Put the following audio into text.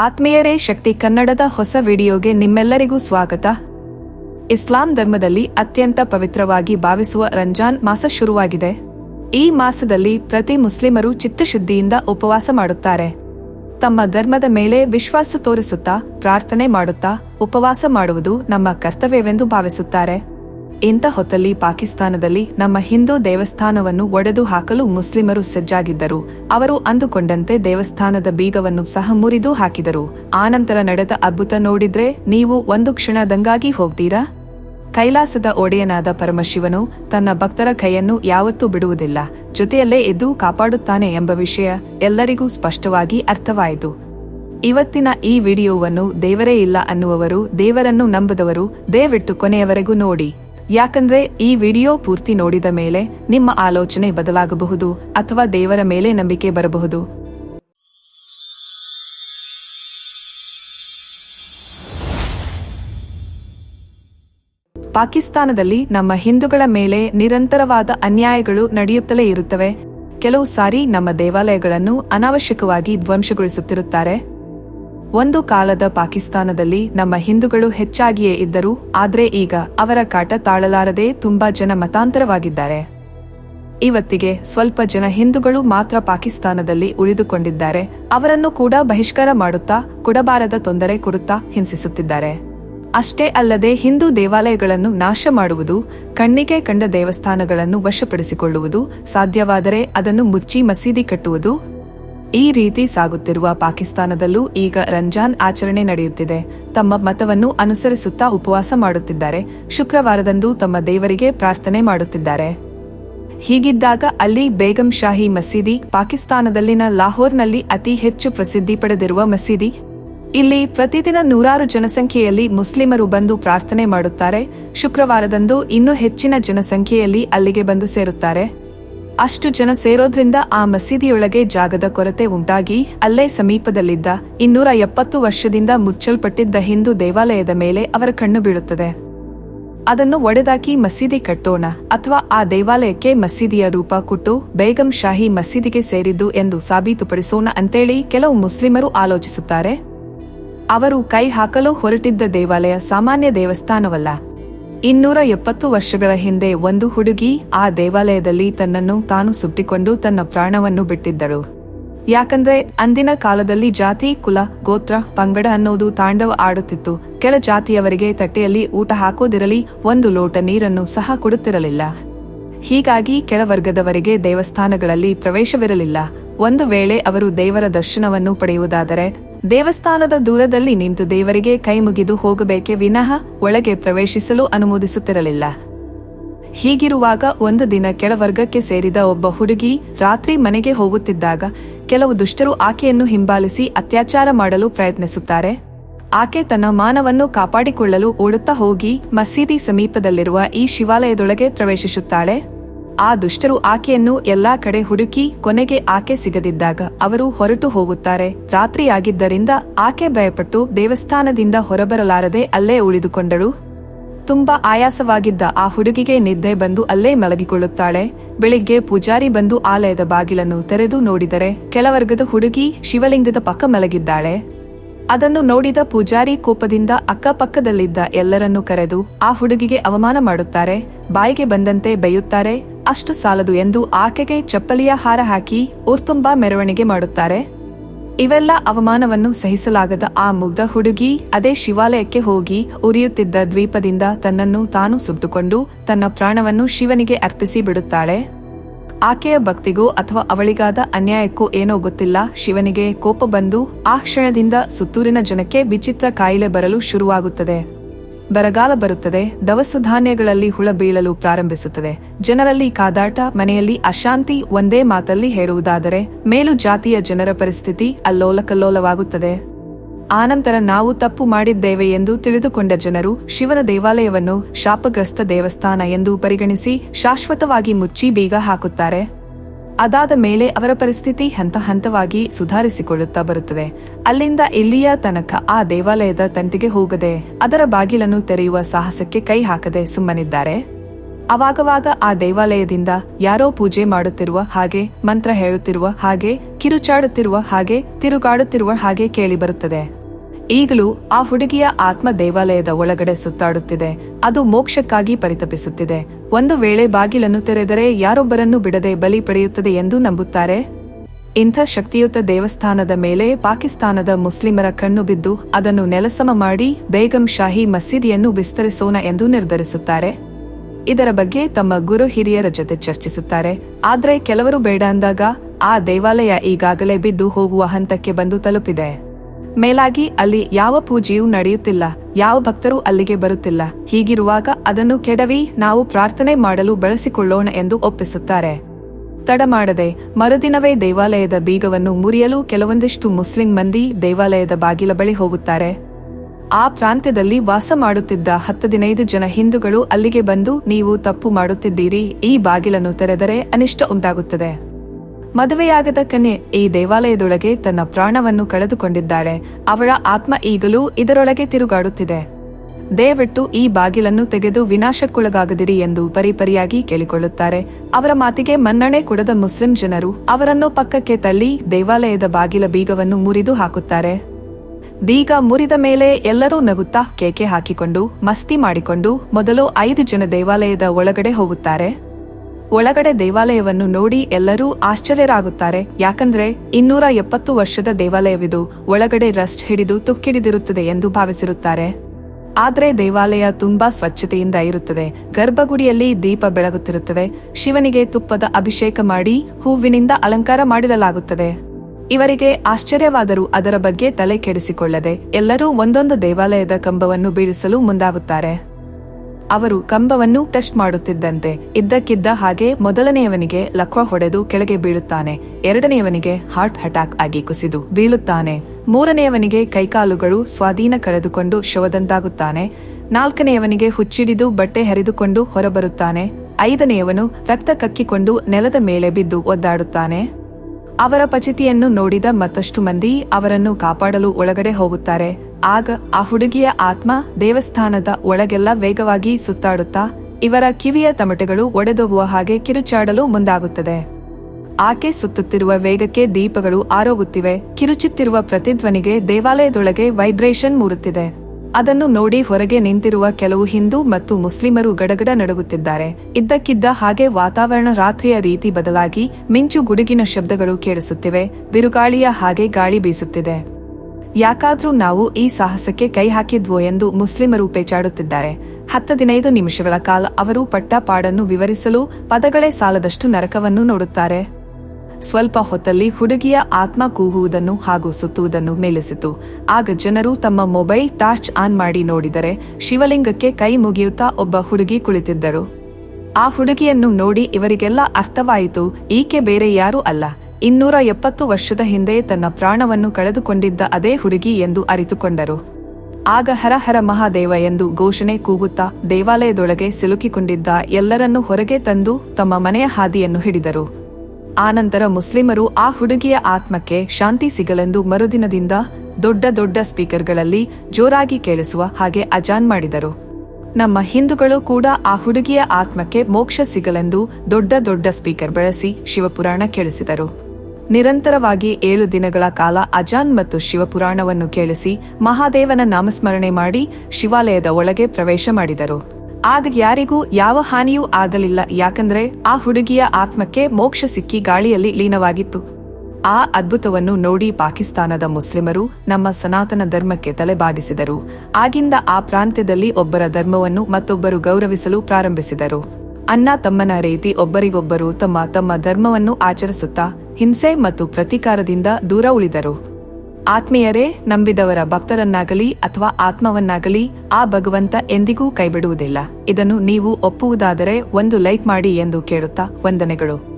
ಆತ್ಮೀಯರೇ, ಶಕ್ತಿ ಕನ್ನಡದ ಹೊಸ ವಿಡಿಯೋಗೆ ನಿಮ್ಮೆಲ್ಲರಿಗೂ ಸ್ವಾಗತ. ಇಸ್ಲಾಂ ಧರ್ಮದಲ್ಲಿ ಅತ್ಯಂತ ಪವಿತ್ರವಾಗಿ ಭಾವಿಸುವ ರಂಜಾನ್ ಮಾಸ ಶುರುವಾಗಿದೆ. ಈ ಮಾಸದಲ್ಲಿ ಪ್ರತಿ ಮುಸ್ಲಿಮರು ಚಿತ್ತಶುದ್ಧಿಯಿಂದ ಉಪವಾಸ ಮಾಡುತ್ತಾರೆ. ತಮ್ಮ ಧರ್ಮದ ಮೇಲೆ ವಿಶ್ವಾಸ ತೋರಿಸುತ್ತಾ, ಪ್ರಾರ್ಥನೆ ಮಾಡುತ್ತಾ, ಉಪವಾಸ ಮಾಡುವುದು ನಮ್ಮ ಕರ್ತವ್ಯವೆಂದು ಭಾವಿಸುತ್ತಾರೆ. ಇಂಥ ಹೊತ್ತಲ್ಲಿ ಪಾಕಿಸ್ತಾನದಲ್ಲಿ ನಮ್ಮ ಹಿಂದೂ ದೇವಸ್ಥಾನವನ್ನು ಒಡೆದು ಹಾಕಲು ಮುಸ್ಲಿಮರು ಸಜ್ಜಾಗಿದ್ದರು. ಅವರು ಅಂದುಕೊಂಡಂತೆ ದೇವಸ್ಥಾನದ ಬೀಗವನ್ನು ಸಹ ಮುರಿದು ಹಾಕಿದರು. ಆನಂತರ ನಡೆದ ಅದ್ಭುತ ನೋಡಿದ್ರೆ ನೀವು ಒಂದು ಕ್ಷಣ ದಂಗಾಗಿ ಹೋಗ್ತೀರಾ? ಕೈಲಾಸದ ಒಡೆಯನಾದ ಪರಮಶಿವನು ತನ್ನ ಭಕ್ತರ ಕೈಯನ್ನು ಯಾವತ್ತೂ ಬಿಡುವುದಿಲ್ಲ. ಜೊತೆಯಲ್ಲೇ ಎದ್ದು ಕಾಪಾಡುತ್ತಾನೆ ಎಂಬ ವಿಷಯ ಎಲ್ಲರಿಗೂ ಸ್ಪಷ್ಟವಾಗಿ ಅರ್ಥವಾಯಿತು. ಇವತ್ತಿನ ಈ ವಿಡಿಯೋವನ್ನು ದೇವರೇ ಇಲ್ಲ ಅನ್ನುವವರು, ದೇವರನ್ನು ನಂಬದವರು, ದಯವಿಟ್ಟು ಕೊನೆಯವರೆಗೂ ನೋಡಿ. ಯಾಕಂದ್ರೆ ಈ ವಿಡಿಯೋ ಪೂರ್ತಿ ನೋಡಿದ ಮೇಲೆ ನಿಮ್ಮ ಆಲೋಚನೆ ಬದಲಾಗಬಹುದು ಅಥವಾ ದೇವರ ಮೇಲೆ ನಂಬಿಕೆ ಬರಬಹುದು. ಪಾಕಿಸ್ತಾನದಲ್ಲಿ ನಮ್ಮ ಹಿಂದೂಗಳ ಮೇಲೆ ನಿರಂತರವಾದ ಅನ್ಯಾಯಗಳು ನಡೆಯುತ್ತಲೇ ಇರುತ್ತವೆ. ಕೆಲವು ಸಾರಿ ನಮ್ಮ ದೇವಾಲಯಗಳನ್ನು ಅನಾವಶ್ಯಕವಾಗಿ ಧ್ವಂಸಗೊಳಿಸುತ್ತಿರುತ್ತಾರೆ. ಒಂದು ಕಾಲದ ಪಾಕಿಸ್ತಾನದಲ್ಲಿ ನಮ್ಮ ಹಿಂದೂಗಳು ಹೆಚ್ಚಾಗಿಯೇ ಇದ್ದರು, ಆದ್ರೆ ಈಗ ಅವರ ಕಾಟ ತಾಳಲಾರದೆ ತುಂಬಾ ಜನ ಮತಾಂತರವಾಗಿದ್ದಾರೆ. ಇವತ್ತಿಗೆ ಸ್ವಲ್ಪ ಜನ ಹಿಂದೂಗಳು ಮಾತ್ರ ಪಾಕಿಸ್ತಾನದಲ್ಲಿ ಉಳಿದುಕೊಂಡಿದ್ದಾರೆ, ಅವರನ್ನು ಕೂಡ ಬಹಿಷ್ಕಾರ ಮಾಡುತ್ತಾ, ಕೊಡಬಾರದ ತೊಂದರೆ ಕೊಡುತ್ತಾ ಹಿಂಸಿಸುತ್ತಿದ್ದಾರೆ. ಅಷ್ಟೇ ಅಲ್ಲದೆ ಹಿಂದೂ ದೇವಾಲಯಗಳನ್ನು ನಾಶ ಮಾಡುವುದು, ಕಣ್ಣಿಗೆ ಕಂಡ ದೇವಸ್ಥಾನಗಳನ್ನು ವಶಪಡಿಸಿಕೊಳ್ಳುವುದು, ಸಾಧ್ಯವಾದರೆ ಅದನ್ನು ಮುಚ್ಚಿ ಮಸೀದಿ ಕಟ್ಟುವುದು ಈ ರೀತಿ ಸಾಗುತ್ತಿರುವ ಪಾಕಿಸ್ತಾನದಲ್ಲೂ ಈಗ ರಂಜಾನ್ ಆಚರಣೆ ನಡೆಯುತ್ತಿದೆ. ತಮ್ಮ ಮತವನ್ನು ಅನುಸರಿಸುತ್ತಾ ಉಪವಾಸ ಮಾಡುತ್ತಿದ್ದಾರೆ. ಶುಕ್ರವಾರದಂದು ತಮ್ಮ ದೇವರಿಗೆ ಪ್ರಾರ್ಥನೆ ಮಾಡುತ್ತಿದ್ದಾರೆ. ಹೀಗಿದ್ದಾಗ ಅಲ್ಲಿ ಬೇಗಂ ಶಾಹಿ ಮಸೀದಿ, ಪಾಕಿಸ್ತಾನದಲ್ಲಿನ ಲಾಹೋರ್ನಲ್ಲಿ ಅತಿ ಹೆಚ್ಚು ಪ್ರಸಿದ್ಧಿ ಪಡೆದಿರುವ ಮಸೀದಿ. ಇಲ್ಲಿ ಪ್ರತಿದಿನ ನೂರಾರು ಜನಸಂಖ್ಯೆಯಲ್ಲಿ ಮುಸ್ಲಿಮರು ಬಂದು ಪ್ರಾರ್ಥನೆ ಮಾಡುತ್ತಾರೆ. ಶುಕ್ರವಾರದಂದು ಇನ್ನೂ ಹೆಚ್ಚಿನ ಜನಸಂಖ್ಯೆಯಲ್ಲಿ ಅಲ್ಲಿಗೆ ಬಂದು ಸೇರುತ್ತಾರೆ. ಅಷ್ಟು ಜನ ಸೇರೋದ್ರಿಂದ ಆ ಮಸೀದಿಯೊಳಗೆ ಜಾಗದ ಕೊರತೆ ಉಂಟಾಗಿ ಅಲ್ಲೇ ಸಮೀಪದಲ್ಲಿದ್ದ ಇನ್ನೂರ ಎಪ್ಪತ್ತು ವರ್ಷದಿಂದ ಮುಚ್ಚಲ್ಪಟ್ಟಿದ್ದ ಹಿಂದೂ ದೇವಾಲಯದ ಮೇಲೆ ಅವರ ಕಣ್ಣು ಬೀಳುತ್ತದೆ. ಅದನ್ನು ಒಡೆದಾಕಿ ಮಸೀದಿ ಕಟ್ಟೋಣ ಅಥವಾ ಆ ದೇವಾಲಯಕ್ಕೆ ಮಸೀದಿಯ ರೂಪ ಕೊಟ್ಟು ಬೇಗಂ ಶಾಹಿ ಮಸೀದಿಗೆ ಸೇರಿದ್ದು ಎಂದು ಸಾಬೀತುಪಡಿಸೋಣ ಅಂತೇಳಿ ಕೆಲವು ಮುಸ್ಲಿಮರು ಆಲೋಚಿಸುತ್ತಾರೆ. ಅವರು ಕೈ ಹಾಕಲು ಹೊರಟಿದ್ದ ದೇವಾಲಯ ಸಾಮಾನ್ಯ ದೇವಸ್ಥಾನವಲ್ಲ. ಇನ್ನೂರ ಎಪ್ಪತ್ತು ವರ್ಷಗಳ ಹಿಂದೆ ಒಂದು ಹುಡುಗಿ ಆ ದೇವಾಲಯದಲ್ಲಿ ತನ್ನನ್ನು ತಾನು ಸುಟ್ಟಿಕೊಂಡು ತನ್ನ ಪ್ರಾಣವನ್ನು ಬಿಟ್ಟಿದ್ದಳು ಯಾಕಂದ್ರೆ ಅಂದಿನ ಕಾಲದಲ್ಲಿ ಜಾತಿ, ಕುಲ, ಗೋತ್ರ, ಪಂಗಡ ಅನ್ನೋದು ತಾಂಡವ ಆಡುತ್ತಿತ್ತು. ಕೆಲ ಜಾತಿಯವರಿಗೆ ತಟ್ಟೆಯಲ್ಲಿ ಊಟ ಹಾಕೋದಿರಲಿ, ಒಂದು ಲೋಟ ನೀರನ್ನು ಸಹ ಕೊಡುತ್ತಿರಲಿಲ್ಲ. ಹೀಗಾಗಿ ಕೆಲ ವರ್ಗದವರಿಗೆ ದೇವಸ್ಥಾನಗಳಲ್ಲಿ ಪ್ರವೇಶವಿರಲಿಲ್ಲ. ಒಂದು ವೇಳೆ ಅವರು ದೇವರ ದರ್ಶನವನ್ನು ಪಡೆಯುವುದಾದರೆ ದೇವಸ್ಥಾನದ ದೂರದಲ್ಲಿ ನಿಂತು ದೇವರಿಗೆ ಕೈ ಮುಗಿದು ಹೋಗಬೇಕೆ ವಿನಃ ಒಳಗೆ ಪ್ರವೇಶಿಸಲು ಅನುಮೋದಿಸುತ್ತಿರಲಿಲ್ಲ. ಹೀಗಿರುವಾಗ ಒಂದು ದಿನ ಕೆಳವರ್ಗಕ್ಕೆ ಸೇರಿದ ಒಬ್ಬ ಹುಡುಗಿ ರಾತ್ರಿ ಮನೆಗೆ ಹೋಗುತ್ತಿದ್ದಾಗ ಕೆಲವು ದುಷ್ಟರು ಆಕೆಯನ್ನು ಹಿಂಬಾಲಿಸಿ ಅತ್ಯಾಚಾರ ಮಾಡಲು ಪ್ರಯತ್ನಿಸುತ್ತಾರೆ. ಆಕೆ ತನ್ನ ಮಾನವನ್ನು ಕಾಪಾಡಿಕೊಳ್ಳಲು ಓಡುತ್ತಾ ಹೋಗಿ ಮಸೀದಿ ಸಮೀಪದಲ್ಲಿರುವ ಈ ಶಿವಾಲಯದೊಳಗೆ ಪ್ರವೇಶಿಸುತ್ತಾಳೆ. ಆ ದುಷ್ಟರು ಆಕೆಯನ್ನು ಎಲ್ಲಾ ಕಡೆ ಹುಡುಕಿ ಕೊನೆಗೆ ಆಕೆ ಸಿಗದಿದ್ದಾಗ ಅವರು ಹೊರಟು ಹೋಗುತ್ತಾರೆ. ರಾತ್ರಿಯಾಗಿದ್ದರಿಂದ ಆಕೆ ಭಯಪಟ್ಟು ದೇವಸ್ಥಾನದಿಂದ ಹೊರಬರಲಾರದೆ ಅಲ್ಲೇ ಉಳಿದುಕೊಂಡಳು. ತುಂಬಾ ಆಯಾಸವಾಗಿದ್ದ ಆ ಹುಡುಗಿಗೆ ನಿದ್ದೆ ಬಂದು ಅಲ್ಲೇ ಮಲಗಿಕೊಳ್ಳುತ್ತಾಳೆ. ಬೆಳಿಗ್ಗೆ ಪೂಜಾರಿ ಬಂದು ಆಲಯದ ಬಾಗಿಲನ್ನು ತೆರೆದು ನೋಡಿದರೆ ಕೆಲವರ್ಗದ ಹುಡುಗಿ ಶಿವಲಿಂಗದ ಪಕ್ಕ ಮಲಗಿದ್ದಾಳೆ. ಅದನ್ನು ನೋಡಿದ ಪೂಜಾರಿ ಕೋಪದಿಂದ ಅಕ್ಕಪಕ್ಕದಲ್ಲಿದ್ದ ಎಲ್ಲರನ್ನೂ ಕರೆದು ಆ ಹುಡುಗಿಗೆ ಅವಮಾನ ಮಾಡುತ್ತಾರೆ. ಬಾಯಿಗೆ ಬಂದಂತೆ ಬೈಯುತ್ತಾರೆ. ಅಷ್ಟು ಸಾಲದು ಎಂದು ಆಕೆಗೆ ಚಪ್ಪಲಿಯ ಹಾರ ಹಾಕಿ ಊರ್ತುಂಬ ಮೆರವಣಿಗೆ ಮಾಡುತ್ತಾರೆ. ಇವೆಲ್ಲ ಅವಮಾನವನ್ನು ಸಹಿಸಲಾಗದ ಆ ಮುಗ್ಧ ಹುಡುಗಿ ಅದೇ ಶಿವಾಲಯಕ್ಕೆ ಹೋಗಿ ಉರಿಯುತ್ತಿದ್ದ ದ್ವೀಪದಿಂದ ತನ್ನನ್ನು ತಾನು ಸುಟ್ಟುಕೊಂಡು ತನ್ನ ಪ್ರಾಣವನ್ನು ಶಿವನಿಗೆ ಅರ್ಪಿಸಿ ಬಿಡುತ್ತಾಳೆ. ಆಕೆಯ ಭಕ್ತಿಗೂ ಅಥವಾ ಅವಳಿಗಾದ ಅನ್ಯಾಯಕ್ಕೂ ಏನೋ ಗೊತ್ತಿಲ್ಲ. ಶಿವನಿಗೆ ಕೋಪ ಬಂದು ಆ ಕ್ಷಣದಿಂದ ಸುತ್ತೂರಿನ ಜನಕ್ಕೆ ವಿಚಿತ್ರ ಕಾಯಿಲೆ ಬರಲು ಶುರುವಾಗುತ್ತದೆ. ಬರಗಾಲ ಬರುತ್ತದೆ, ದವಸು ಧಾನ್ಯಗಳಲ್ಲಿ ಹುಳ ಬೀಳಲು ಪ್ರಾರಂಭಿಸುತ್ತದೆ. ಜನರಲ್ಲಿ ಕಾದಾಟ, ಮನೆಯಲ್ಲಿ ಅಶಾಂತಿ ಒಂದೇ ಮಾತಲ್ಲಿ ಹೇಳುವುದಾದರೆ, ಮೇಲು ಜಾತಿಯ ಜನರ ಪರಿಸ್ಥಿತಿ ಅಲ್ಲೋಲಕಲ್ಲೋಲವಾಗುತ್ತದೆ. ಆನಂತರ ನಾವು ತಪ್ಪು ಮಾಡಿದ್ದೇವೆ ಎಂದು ತಿಳಿದುಕೊಂಡ ಜನರು, ಶಿವನ ದೇವಾಲಯವನ್ನು ಶಾಪಗ್ರಸ್ತ ದೇವಸ್ಥಾನ ಎಂದು ಪರಿಗಣಿಸಿ ಶಾಶ್ವತವಾಗಿ ಮುಚ್ಚಿ ಬೀಗ ಹಾಕುತ್ತಾರೆ. ಅದಾದ ಮೇಲೆ ಅವರ ಪರಿಸ್ಥಿತಿ ಹಂತ ಹಂತವಾಗಿ ಸುಧಾರಿಸಿಕೊಳ್ಳುತ್ತಾ ಬರುತ್ತದೆ. ಅಲ್ಲಿಂದ ಇಲ್ಲಿಯ ತನಕ ಆ ದೇವಾಲಯದ ತಂತಿಗೆ ಹೋಗದೆ ಅದರ ಬಾಗಿಲನ್ನು ತೆರೆಯುವ ಸಾಹಸಕ್ಕೆ ಕೈ ಹಾಕದೆ ಸುಮ್ಮನಿದ್ದಾರೆ. ಅವಾಗವಾಗ ಆ ದೇವಾಲಯದಿಂದ ಯಾರೋ ಪೂಜೆ ಮಾಡುತ್ತಿರುವ ಹಾಗೆ, ಮಂತ್ರ ಹೇಳುತ್ತಿರುವ ಹಾಗೆ, ಕಿರುಚಾಡುತ್ತಿರುವ ಹಾಗೆ, ತಿರುಗಾಡುತ್ತಿರುವ ಹಾಗೆ ಕೇಳಿಬರುತ್ತದೆ ಈಗಲೂ ಆ ಹುಡುಗಿಯ ಆತ್ಮ ದೇವಾಲಯದ ಒಳಗಡೆ ಸುತ್ತಾಡುತ್ತಿದೆ. ಅದು ಮೋಕ್ಷಕ್ಕಾಗಿ ಪರಿತಪಿಸುತ್ತಿದೆ. ಒಂದು ವೇಳೆ ಬಾಗಿಲನ್ನು ತೆರೆದರೆ ಯಾರೊಬ್ಬರನ್ನು ಬಿಡದೆ ಬಲಿ ಪಡೆಯುತ್ತದೆ ಎಂದು ನಂಬುತ್ತಾರೆ? ಇಂಥ ಶಕ್ತಿಯುತ ದೇವಸ್ಥಾನದ ಮೇಲೆ ಪಾಕಿಸ್ತಾನದ ಮುಸ್ಲಿಮರ ಕಣ್ಣು ಬಿದ್ದು ಅದನ್ನು ನೆಲಸಮ ಮಾಡಿ ಬೇಗಂ ಶಾಹಿ ಮಸೀದಿಯನ್ನು ವಿಸ್ತರಿಸೋಣ ಎಂದು ನಿರ್ಧರಿಸುತ್ತಾರೆ. ಇದರ ಬಗ್ಗೆ ತಮ್ಮ ಗುರು ಹಿರಿಯರ ಜೊತೆ ಚರ್ಚಿಸುತ್ತಾರೆ. ಆದರೆ ಕೆಲವರು ಬೇಡ ಅಂದಾಗ ಆ ದೇವಾಲಯ ಈಗಾಗಲೇ ಬಿದ್ದು ಹೋಗುವ ಹಂತಕ್ಕೆ ಬಂದು ತಲುಪಿದೆ. ಮೇಲಾಗಿ ಅಲ್ಲಿ ಯಾವ ಪೂಜೆಯೂ ನಡೆಯುತ್ತಿಲ್ಲ, ಯಾವ ಭಕ್ತರು ಅಲ್ಲಿಗೆ ಬರುತ್ತಿಲ್ಲ. ಹೀಗಿರುವಾಗ ಅದನ್ನು ಕೆಡವಿ ನಾವು ಪ್ರಾರ್ಥನೆ ಮಾಡಲು ಬಳಸಿಕೊಳ್ಳೋಣ ಎಂದು ಒಪ್ಪಿಸುತ್ತಾರೆ. ತಡ ಮಾಡದೆ, ಮರುದಿನವೇ ದೇವಾಲಯದ ಬೀಗವನ್ನು ಮುರಿಯಲು ಕೆಲವೊಂದಿಷ್ಟು ಮುಸ್ಲಿಂ ಮಂದಿ ದೇವಾಲಯದ ಬಾಗಿಲ ಬಳಿ ಹೋಗುತ್ತಾರೆ. ಆ ಪ್ರಾಂತ್ಯದಲ್ಲಿ ವಾಸ ಮಾಡುತ್ತಿದ್ದ ಹತ್ತದಿನೈದು ಜನ ಹಿಂದೂಗಳು ಅಲ್ಲಿಗೆ ಬಂದು, ನೀವು ತಪ್ಪು ಮಾಡುತ್ತಿದ್ದೀರಿ, ಈ ಬಾಗಿಲನ್ನು ತೆರೆದರೆ ಅನಿಷ್ಟ ಉಂಟಾಗುತ್ತದೆ. ಮದುವೆಯಾಗದ ಕನೆ ಈ ದೇವಾಲಯದೊಳಗೆ ತನ್ನ ಪ್ರಾಣವನ್ನು ಕಳೆದುಕೊಂಡಿದ್ದಾಳೆ ಅವಳ ಆತ್ಮ ಈಗಲೂ ಇದರೊಳಗೆ ತಿರುಗಾಡುತ್ತಿದೆ. ದಯವಿಟ್ಟು ಈ ಬಾಗಿಲನ್ನು ತೆಗೆದು ವಿನಾಶಕ್ಕೊಳಗಾಗದಿರಿ ಎಂದು ಪರಿಪರಿಯಾಗಿ ಕೇಳಿಕೊಳ್ಳುತ್ತಾರೆ. ಅವರ ಮಾತಿಗೆ ಮನ್ನಣೆ ಕೊಡದ ಮುಸ್ಲಿಂ ಜನರು ಅವರನ್ನು ಪಕ್ಕಕ್ಕೆ ತಳ್ಳಿ ದೇವಾಲಯದ ಬಾಗಿಲ ಬೀಗವನ್ನು ಮುರಿದು ಹಾಕುತ್ತಾರೆ. ಬೀಗ ಮುರಿದ ಮೇಲೆ ಎಲ್ಲರೂ ನಗುತ್ತಾ ಕೇಕೆ ಹಾಕಿಕೊಂಡು, ಮಸ್ತಿ ಮಾಡಿಕೊಂಡು ಮೊದಲು ಐದು ಜನ ದೇವಾಲಯದ ಒಳಗಡೆ ಹೋಗುತ್ತಾರೆ. ಒಳಗಡೆ ದೇವಾಲಯವನ್ನು ನೋಡಿ ಎಲ್ಲರೂ ಆಶ್ಚರ್ಯರಾಗುತ್ತಾರೆ. ಯಾಕಂದ್ರೆ ಇನ್ನೂರ ಎಪ್ಪತ್ತು ವರ್ಷದ ದೇವಾಲಯವಿದು, ಒಳಗಡೆ ರಸ್ಟ್ ಹಿಡಿದು ತುಕ್ಕಿಡಿದಿರುತ್ತದೆ ಎಂದು ಭಾವಿಸಿರುತ್ತಾರೆ. ಆದರೆ ದೇವಾಲಯ ತುಂಬಾ ಸ್ವಚ್ಛತೆಯಿಂದ ಇರುತ್ತದೆ. ಗರ್ಭಗುಡಿಯಲ್ಲಿ ದೀಪ ಬೆಳಗುತ್ತಿರುತ್ತದೆ. ಶಿವನಿಗೆ ತುಪ್ಪದ ಅಭಿಷೇಕ ಮಾಡಿ ಹೂವಿನಿಂದ ಅಲಂಕಾರ ಮಾಡಿರಲಾಗುತ್ತದೆ ಇವರಿಗೆ ಆಶ್ಚರ್ಯವಾದರೂ ಅದರ ಬಗ್ಗೆ ತಲೆ ಕೆಡಿಸಿಕೊಳ್ಳದೆ ಎಲ್ಲರೂ ಒಂದೊಂದು ದೇವಾಲಯದ ಕಂಬವನ್ನು ಬೀಳಿಸಲು ಮುಂದಾಗುತ್ತಾರೆ. ಅವರು ಕಂಬವನ್ನು ಟೆಸ್ಟ್ ಮಾಡುತ್ತಿದ್ದಂತೆ. ಇದ್ದಕ್ಕಿದ್ದ ಹಾಗೆ ಮೊದಲನೆಯವನಿಗೆ ಲಕ್ವ ಹೊಡೆದು ಕೆಳಗೆ ಬೀಳುತ್ತಾನೆ. ಎರಡನೆಯವನಿಗೆ ಹಾರ್ಟ್ ಅಟ್ಯಾಕ್ ಆಗಿ ಕುಸಿದು ಬೀಳುತ್ತಾನೆ. ಮೂರನೆಯವನಿಗೆ ಕೈಕಾಲುಗಳು ಸ್ವಾಧೀನ ಕಳೆದುಕೊಂಡು ಶವದಂತಾಗುತ್ತಾನೆ. ನಾಲ್ಕನೆಯವನಿಗೆ ಹುಚ್ಚಿಡಿದು ಬಟ್ಟೆ ಹರಿದುಕೊಂಡು ಹೊರಬರುತ್ತಾನೆ. ಐದನೆಯವನು ರಕ್ತ ಕಕ್ಕಿಕೊಂಡು ನೆಲದ ಮೇಲೆ ಬಿದ್ದು ಒದ್ದಾಡುತ್ತಾನೆ. ಅವರ ಪಚಿತಿಯನ್ನು ನೋಡಿದ ಮತ್ತಷ್ಟು ಮಂದಿ ಅವರನ್ನು ಕಾಪಾಡಲು ಒಳಗಡೆ ಹೋಗುತ್ತಾರೆ. ಆಗ ಆ ಹುಡುಗಿಯ ಆತ್ಮ ದೇವಸ್ಥಾನದ ಒಳಗೆಲ್ಲ ವೇಗವಾಗಿ ಸುತ್ತಾಡುತ್ತಾ, ಇವರ ಕಿವಿಯ ತಮಟೆಗಳು ಒಡೆದೋಗುವ ಹಾಗೆ ಕಿರುಚಾಡಲು ಮುಂದಾಗುತ್ತದೆ. ಆಕೆ ಸುತ್ತುತ್ತಿರುವ ವೇಗಕ್ಕೆ ದೀಪಗಳು ಆರೋಗುತ್ತಿವೆ, ಕಿರುಚುತ್ತಿರುವ ಪ್ರತಿಧ್ವನಿಗೆ ದೇವಾಲಯದೊಳಗೆ ವೈಬ್ರೇಷನ್ ಮೂಡುತ್ತಿದೆ. ಅದನ್ನು ನೋಡಿ ಹೊರಗೆ ನಿಂತಿರುವ ಕೆಲವು ಹಿಂದೂ ಮತ್ತು ಮುಸ್ಲಿಮರು ಗಡಗಡ ನಡುಗುತ್ತಿದ್ದಾರೆ. ಇದ್ದಕ್ಕಿದ್ದ ಹಾಗೆ ವಾತಾವರಣ ರಾತ್ರಿಯ ರೀತಿ ಬದಲಾಗಿ ಮಿಂಚು ಗುಡುಗಿನ ಶಬ್ದಗಳು ಕೇಳಿಸುತ್ತಿವೆ, ಬಿರುಗಾಳಿಯ ಹಾಗೆ ಗಾಳಿ ಬೀಸುತ್ತಿದೆ. ಯಾಕಾದ್ರೂ ನಾವು ಈ ಸಾಹಸಕ್ಕೆ ಕೈ ಹಾಕಿದ್ವೋ ಎಂದು ಮುಸ್ಲಿಮರು ಪೇಚಾಡುತ್ತಿದ್ದಾರೆ. ಹತ್ತದಿನೈದು ನಿಮಿಷಗಳ ಕಾಲ ಅವರು ಪಟ್ಟ ಪಾಡನ್ನು ವಿವರಿಸಲು ಪದಗಳೇ ಸಾಲದಷ್ಟು ನರಕವನ್ನು ನೋಡುತ್ತಾರೆ. ಸ್ವಲ್ಪ ಹೊತ್ತಲ್ಲಿ ಹುಡುಗಿಯ ಆತ್ಮ ಕೂಗುವುದನ್ನು ಹಾಗೂ ಸುತ್ತುವುದನ್ನು ಮೇಲಿಸಿತು. ಆಗ ಜನರು ತಮ್ಮ ಮೊಬೈಲ್ ಟಾರ್ಚ್ ಆನ್ ಮಾಡಿ ನೋಡಿದರೆ ಶಿವಲಿಂಗಕ್ಕೆ ಕೈ ಮುಗಿಯುತ್ತಾ ಒಬ್ಬ ಹುಡುಗಿ ಕುಳಿತಿದ್ದರು. ಆ ಹುಡುಗಿಯನ್ನು ನೋಡಿ ಇವರಿಗೆಲ್ಲ ಅರ್ಥವಾಯಿತು, ಈಕೆ ಬೇರೆ ಯಾರೂ ಅಲ್ಲ. ಇನ್ನೂರ ಎಪ್ಪತ್ತು ವರ್ಷದ ಹಿಂದೆ ತನ್ನ ಪ್ರಾಣವನ್ನು ಕಳೆದುಕೊಂಡಿದ್ದ ಅದೇ ಹುಡುಗಿ ಎಂದು ಅರಿತುಕೊಂಡರು. ಆಗ ಹರ ಹರ ಮಹಾದೇವ ಎಂದು ಘೋಷಣೆ ಕೂಗುತ್ತಾ ದೇವಾಲಯದೊಳಗೆ ಸಿಲುಕಿಕೊಂಡಿದ್ದ ಎಲ್ಲರನ್ನೂ ಹೊರಗೆ ತಂದು ತಮ್ಮ ಮನೆಯ ಹಾದಿಯನ್ನು ಹಿಡಿದರು. ಆನಂತರ ಮುಸ್ಲಿಮರು ಆ ಹುಡುಗಿಯ ಆತ್ಮಕ್ಕೆ ಶಾಂತಿ ಸಿಗಲೆಂದು ಮರುದಿನದಿಂದ ದೊಡ್ಡ ದೊಡ್ಡ ಸ್ಪೀಕರ್ಗಳಲ್ಲಿ ಜೋರಾಗಿ ಕೇಳಿಸುವ ಹಾಗೆ ಅಜಾನ್ ಮಾಡಿದರು. ನಮ್ಮ ಹಿಂದೂಗಳು ಕೂಡ ಆ ಹುಡುಗಿಯ ಆತ್ಮಕ್ಕೆ ಮೋಕ್ಷ ಸಿಗಲೆಂದು ದೊಡ್ಡ ದೊಡ್ಡ ಸ್ಪೀಕರ್ ಬಳಸಿ ಶಿವಪುರಾಣ ಕೇಳಿಸಿದರು. ನಿರಂತರವಾಗಿ ಏಳು ದಿನಗಳ ಕಾಲ ಅಜಾನ್ ಮತ್ತು ಶಿವಪುರಾಣವನ್ನು ಕೇಳಿಸಿ ಮಹಾದೇವನ ನಾಮಸ್ಮರಣೆ ಮಾಡಿ ಶಿವಾಲಯದ ಒಳಗೆ ಪ್ರವೇಶ ಮಾಡಿದರು. ಆಗ ಯಾರಿಗೂ ಯಾವ ಹಾನಿಯೂ ಆಗಲಿಲ್ಲ, ಯಾಕಂದ್ರೆ ಆ ಹುಡುಗಿಯ ಆತ್ಮಕ್ಕೆ ಮೋಕ್ಷ ಸಿಕ್ಕಿ ಗಾಳಿಯಲ್ಲಿ ಲೀನವಾಗಿತ್ತು. ಆ ಅದ್ಭುತವನ್ನು ನೋಡಿ ಪಾಕಿಸ್ತಾನದ ಮುಸ್ಲಿಮರು ನಮ್ಮ ಸನಾತನ ಧರ್ಮಕ್ಕೆ ತಲೆಬಾಗಿಸಿದರು. ಆಗಿಂದ ಆ ಪ್ರಾಂತ್ಯದಲ್ಲಿ ಒಬ್ಬರ ಧರ್ಮವನ್ನು ಮತ್ತೊಬ್ಬರು ಗೌರವಿಸಲು ಪ್ರಾರಂಭಿಸಿದರು. ಅಣ್ಣ ತಮ್ಮನ ರೀತಿ ಒಬ್ಬರಿಗೊಬ್ಬರು ತಮ್ಮ ತಮ್ಮ ಧರ್ಮವನ್ನು ಆಚರಿಸುತ್ತಾ ಹಿಂಸೆ ಮತ್ತು ಪ್ರತೀಕಾರದಿಂದ ದೂರ ಉಳಿದರು. ಆತ್ಮೀಯರೇ, ನಂಬಿದವರ ಭಕ್ತರನ್ನಾಗಲಿ ಅಥವಾ ಆತ್ಮವನ್ನಾಗಲಿ ಆ ಭಗವಂತ ಎಂದಿಗೂ ಕೈಬಿಡುವುದಿಲ್ಲ. ಇದನ್ನು ನೀವು ಒಪ್ಪುವುದಾದರೆ ಒಂದು ಲೈಕ್ ಮಾಡಿ ಎಂದು ಕೇಳುತ್ತಾ ವಂದನೆಗಳು.